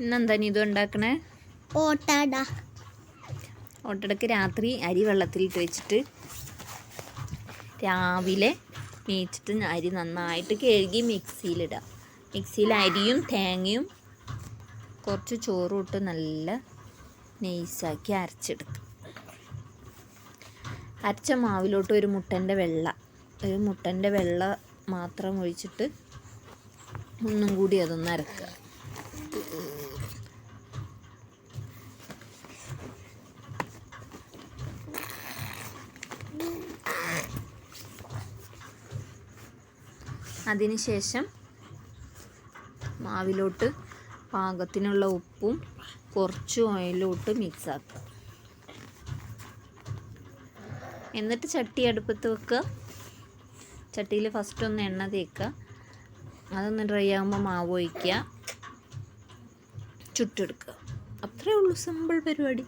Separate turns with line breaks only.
ഇന്നെന്താ നീതു ഉണ്ടാക്കണേ?
ഓട്ടാട.
ഓട്ടടക്ക് രാത്രി അരി വെള്ളത്തിലിട്ട് വെച്ചിട്ട് രാവിലെ മേച്ചിട്ട് അരി നന്നായിട്ട് കഴുകി മിക്സിയിലിടുക മിക്സിയിൽ അരിയും തേങ്ങയും കുറച്ച് ചോറും ഇട്ട് നല്ല നെയ്സാക്കി അരച്ചെടുക്കും. അരച്ച മാവിലോട്ട് ഒരു മുട്ടന്റെ വെള്ള ഒരു മുട്ടന്റെ വെള്ള മാത്രം ഒഴിച്ചിട്ട് ഒന്നും കൂടി അതൊന്ന് അരക്കുക. അതിനുശേഷം മാവിലോട്ട് പാകത്തിനുള്ള ഉപ്പും കുറച്ച് ഓയിലോട്ട് മിക്സ് ആക്കുക എന്നിട്ട് ചട്ടി അടുപ്പത്ത് വെക്കുക. ചട്ടിയിൽ ഫസ്റ്റ് ഒന്ന് എണ്ണ തേക്കുക. അതൊന്ന് ഡ്രൈ ആകുമ്പോൾ മാവ് ഒഴിക്കുക. ചുട്ടെടുക്കുക. അത്രേ ഉള്ളൂ സിമ്പിൾ പരിപാടി.